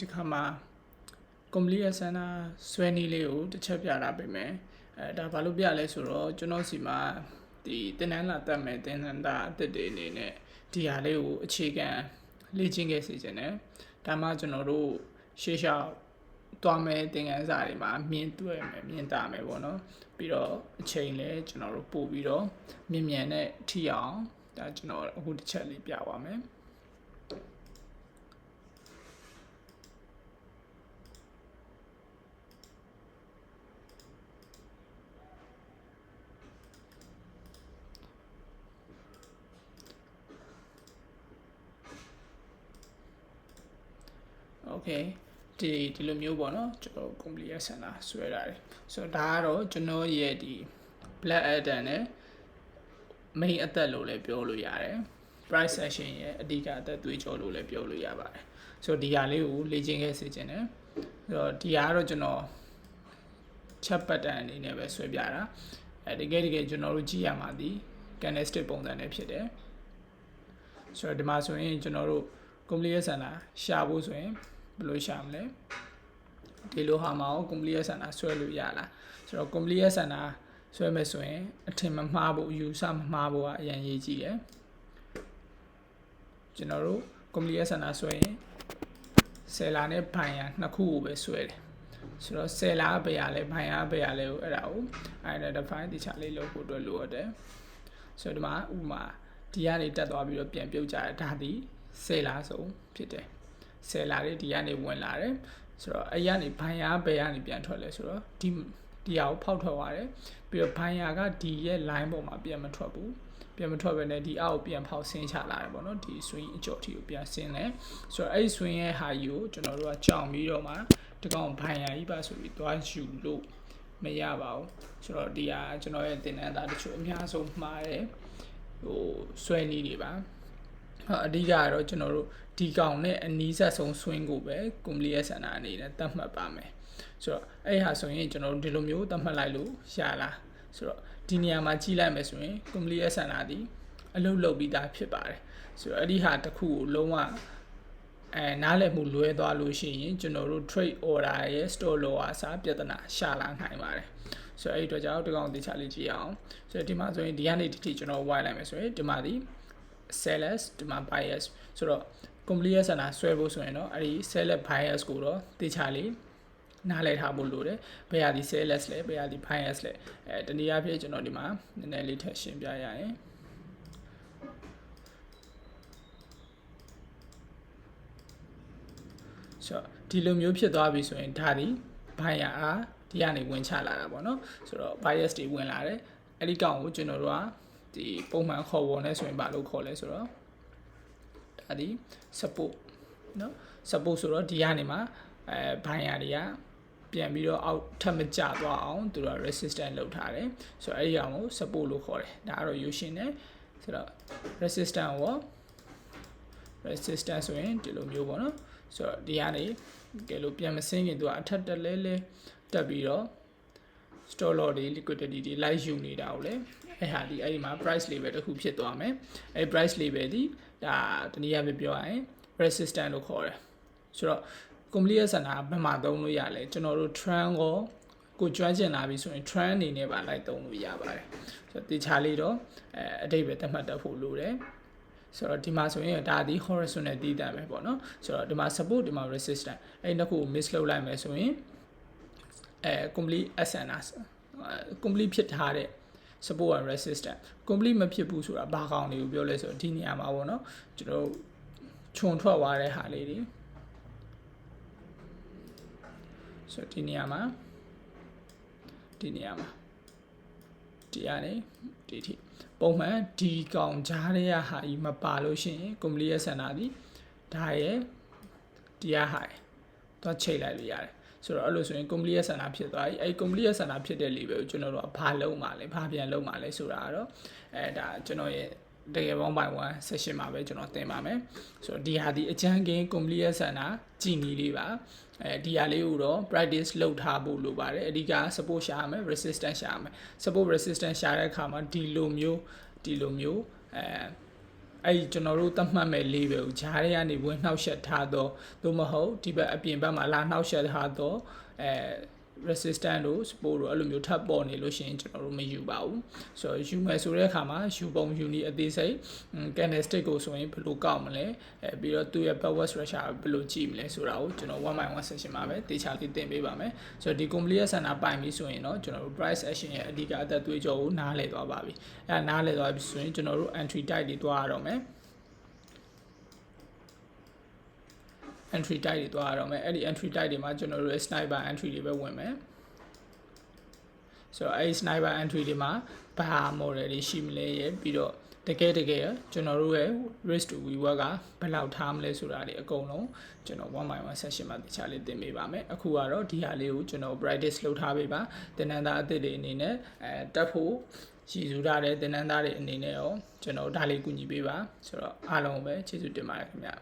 ဒီခါမှာ complete center ဆွဲနည်းလေးကိုတစ်ချက်ပြတာပြင်မယ်အဲဒါဘာလို့ပြလဲဆိုတော့ကျွန်တော်စီမှာဒီတင်နန်းလာတက်မယ်တင်နန်းတာအသစ်တွေအနေနဲ့ဒီဟာလေးကိုအခြေခံလေ့ကျင့်ခဲ့စီခြင်းနဲ့ဒါမှကျွန်တော်တို့ရှေ့လျှောက်သွားမယ်သင်ခန်းစာတွေမှာမြင်တွေ့မယ်မြင်တာမယ်ပေါ့နော်ပြီးတော့အချိန်လဲကျွန်တော်တို့ပို့ပြီးတော့မြင်မြန်နဲ့ထိအောင်ဒါကျွန်တော်အခုတစ်ချက်လေးပြပါမယ် okay ဒီဒီလိုမျိုးပေါ့နော်ကျွန်တော် complete center ဆွဲတာတယ်ဆိုတော့ဒါကတော့ကျွန်တော်ရဲ့ဒီ black adam နဲ့ main အသက်လို့လည်းပြောလို့ရတယ် price action ရဲ့အဓိကအသက်သွေးကြောလို့လည်းပြောလို့ရပါတယ်ဆိုတော့ဒီဟာလေးကိုလေ့ကျင့်ခဲ့စေချင်တယ်ဆိုတော့ဒီဟာကတော့ကျွန်တော်ချက်ပတ်တန်အနေနဲ့ပဲဆွဲပြတာအဲတကယ်တကယ်ကျွန်တော်တို့ကြည့်ရမှာဒီ candlestick ပုံစံနဲ့ဖြစ်တယ်ဆိုတော့ဒီမှာဆိုရင်ကျွန်တော်တို့ complete center ရှာဖို့ဆိုရင် ဘယ်လိုရှာမလဲဒီလိုဟာမှာကို complete center ဆွဲလို့ရလားဆိုတော့ complete center ဆွဲမယ်ဆိုရင်အထင်မမှားဖို့ယူဆမမှားဖို့ကအရင်ရေးကြည့်တယ်ကျွန်တော်တို့ complete center ဆွဲရင် seller နဲ့ buyer နှစ်ခုကိုပဲဆွဲတယ်ဆိုတော့ seller ဘယ်ရလဲ buyer ဘယ်ရလဲကိုအဲ့ဒါကို identify တခြားလေးလုပ်ဖို့အတွက်လိုရတယ်ဆိုတော့ဒီမှာဥပမာဒီကနေတက်သွားပြီးတော့ပြန်ပြုတ်ကြတယ်ဒါဒီ seller ဆိုဖြစ်တယ် seller တွေဒီကနေဝင်လာတယ်ဆိုတော့အဲ့ရနေ buyer ဘယ်ကနေပြန်ထွက်လဲဆိုတော့ဒီဒီဟာကိုဖောက်ထွက်သွားတယ်ပြီးတော့ buyer ကဒီရဲ့ line ပေါ်မှာပြန်မထွက်ဘူးပြန်မထွက်ပဲနဲ့ဒီအောက်ကိုပြန်ဖောက်ဆင်းချလာတယ်ပေါ့နော်ဒီ swing အကြော်ထီကိုပြန်ဆင်းတယ်ဆိုတော့အဲ့ swing ရဲ့ဟာကြီးကိုကျွန်တော်တို့ကကြောင်ပြီးတော့မှဒီကောင် buyer ကြီးပါဆိုပြီးသွားယူလို့မရပါဘူးဆိုတော့ဒီဟာကျွန်တော်ရဲ့သင်တန်းသားတချို့အများဆုံးမှားတယ်ဟိုဆွဲနည်းတွေပါ အဓိကကတော့ကျွန်တော်တို့ဒီကောင်နဲ့အနီးဆက်ဆုံး swing ကိုပဲ complete center အနေနဲ့သတ်မှတ်ပါမယ်ဆိုတော့အဲ့ဟာဆိုရင်ကျွန်တော်တို့ဒီလိုမျိုးသတ်မှတ်လိုက်လို့ရလားဆိုတော့ဒီနေရာမှာကြည့်လိုက်မယ်ဆိုရင် complete center ဒီအလုပ်လုပ်ပြီးသားဖြစ်ပါတယ်ဆိုတော့အဲ့ဒီဟာတစ်ခုကိုလုံးဝအဲနားလည်မှုလွဲသွားလို့ရှိရင်ကျွန်တော်တို့ trade order ရဲ့ store lower အစားပြဿနာရှာလာနိုင်ပါတယ်ဆိုတော့အဲ့ဒီတော့ကြောင့်ဒီကောင်တေချာလေးကြည့်အောင်ဆိုတော့ဒီမှာဆိုရင်ဒီကနေဒီထိကျွန်တော်ဝိုင်းလိုက်မယ်ဆိုရင်ဒီမှာဒီ sellers ဒီမှာ buyers ဆိုတော့ complete center ဆွဲဖို့ဆိုရင်တော့အဲ့ဒီ seller buyers ကိုတော့တေချာလေးနားလည်ထားဖို့လိုတယ်ဘယ်ဟာဒီ sellers လဲဘယ်ဟာဒီ buyers လဲအဲတနည်းအားဖြင့်ကျွန်တော်ဒီမှာနည်းနည်းလေးထပ်ရှင်းပြရရင်ဆိုတော့ဒီလိုမျိုးဖြစ်သွားပြီဆိုရင်ဒါဒီ buyer အားဒီကနေဝင်ချလာတာပေါ့နော်ဆိုတော့ bias တွေဝင်လာတယ်အဲ့ဒီကောင်ကိုကျွန်တော်တို့က ဒီပုံမှန်ခေါ်ပေါ်နေဆိုရင်ဘာလို့ခေါ်လဲဆိုတော့ဒါဒီ support နော် support ဆိုတော့ဒီကနေမှာအဲ buyer တွေကပြန်ပြီးတော့အောက်ထပ်မကျသွားအောင်သူတို့ resistant လုပ်ထားတယ်ဆိုတော့အဲ့ဒီအောင်ကို support လို့ခေါ်တယ်ဒါကတော့ u ရှင်တယ်ဆိုတော့ resistant ကို resistant ဆိုရင်ဒီလိုမျိုးပေါ့နော်ဆိုတော့ဒီကနေကဲလို့ပြန်မစင်းခင်သူကအထက်တက်လဲလဲတက်ပြီးတော့ store lot တွေ liquidity တွေ live ယူနေတာကိုလည်း အဲ့ဟာဒီအဲ့ဒီမှာ price level တစ်ခုဖြစ်သွားမယ်အဲ့ price level ဒီဒါတနည်းအားဖြင့်ပြောရရင် resistant လို့ခေါ်တယ်ဆိုတော့ complete center ဘယ်မှာသုံးလို့ရလဲကျွန်တော်တို့ trend ကိုကိုကျွမ်းကျင်လာပြီဆိုရင် trend အနေနဲ့ပါလိုက်သုံးလို့ရပါတယ်ဆိုတော့တေချာလေးတော့အဲအတိတ်ပဲသတ်မှတ်တတ်ဖို့လိုတယ်ဆိုတော့ဒီမှာဆိုရင်ဒါဒီ horizontal တည်တံပဲပေါ့နော်ဆိုတော့ဒီမှာ support ဒီမှာ resistance အဲ့ဒီနှစ်ခုကို miss လုပ်လိုက်မယ်ဆိုရင်အဲ complete asana complete ဖြစ်ထားတဲ့ support and resistance complete မဖြစ်ဘူးဆိုတာဘာကောင်းတွေကိုပြောလဲဆိုတော့ဒီနေရာမှာပေါ့နော်ကျွန်တော်ခြုံထွက်သွားတဲ့ဟာလေးတွေဆိုတော့ဒီနေရာမှာဒီနေရာမှာဒီကနေဒီထိပုံမှန်ဒီကောင်ကြားတဲ့ဟာကြီးမပါလို့ရှိရင် complete ရဲ့ center ဒီဒါရဲ့ဒီဟာဟာတော့ချိန်လိုက်လို့ရတယ် ဆိုတော့အဲ့လိုဆိုရင် complete ရဲ့ center ဖြစ်သွားပြီအဲ့ complete ရဲ့ center ဖြစ်တဲ့ level ကိုကျွန်တော်တို့ကဘာလုံးမှာလဲဘာပြန်လုံးမှာလဲဆိုတာကတော့အဲဒါကျွန်တော်ရဲ့တကယ်ပေါင်းပိုင်1 session မှာပဲကျွန်တော်သင်ပါမယ်ဆိုတော့ဒီဟာဒီအချမ်းကင်း complete ရဲ့ center ကြည်နီးလေးပါအဲဒီဟာလေးကိုတော့ practice လုပ်ထားဖို့လိုပါတယ်အဓိက support ရှာရမယ် resistance ရှာရမယ် support resistance ရှာတဲ့အခါမှာဒီလိုမျိုးဒီလိုမျိုးအဲ အဲ့ဒီကျွန်တော်တို့သတ်မှတ်မဲ့ label ကိုဂျားတွေကနေဝင်နှောက်ယှက်ထားတော့သို့မဟုတ်ဒီဘက်အပြင်ဘက်မှာလာနှောက်ယှက်ထားတော့အဲ resistant တို့ support တို့အဲ့လိုမျိုးထပ်ပေါ်နေလို့ရှိရင်ကျွန်တော်တို့မယူပါဘူးဆိုတော့ယူမယ်ဆိုတဲ့အခါမှာယူပုံယူနည်းအသေးစိတ် candlestick ကိုဆိုရင်ဘယ်လိုကောက်မလဲအဲပြီးတော့သူ့ရဲ့ power structure ဘယ်လိုကြည့်မလဲဆိုတာကိုကျွန်တော်1 by 1 session မှာပဲတေချာလေးသင်ပေးပါမယ်ဆိုတော့ဒီ complete ရဲ့ဆန္ဒပိုင်ပြီဆိုရင်တော့ကျွန်တော်တို့ price action ရဲ့အဓိကအသက်သွေးကြောကိုနားလည်သွားပါပြီအဲနားလည်သွားပြီဆိုရင်ကျွန်တော်တို့ entry type တွေတွားရတော့မယ် entry type တွေတွားရတော့မယ်အဲ့ဒီ entry type တွေမှာကျွန်တော်တို့ရဲ့ sniper entry တွေပဲဝင်မယ်ဆိုတော့အဲ့ဒီ sniper entry တွေမှာဘာ model တွေရှိမလဲရဲ့ပြီးတော့တကယ်တကယ်ကျွန်တော်တို့ရဲ့ risk to reward ကဘယ်လောက်ထားမလဲဆိုတာတွေအကုန်လုံးကျွန်တော်1 by 1 session မှာတခြားလေးသင်ပေးပါမယ်အခုကတော့ဒီဟာလေးကိုကျွန်တော် practice လုပ်ထားပေးပါသင်တန်းသားအသစ်တွေအနေနဲ့အဲတက်ဖို့ရည်စူးထားတဲ့သင်တန်းသားတွေအနေနဲ့ရောကျွန်တော်ဒါလေးကူညီပေးပါဆိုတော့အားလုံးပဲကျေးဇူးတင်ပါတယ်ခင်ဗျာ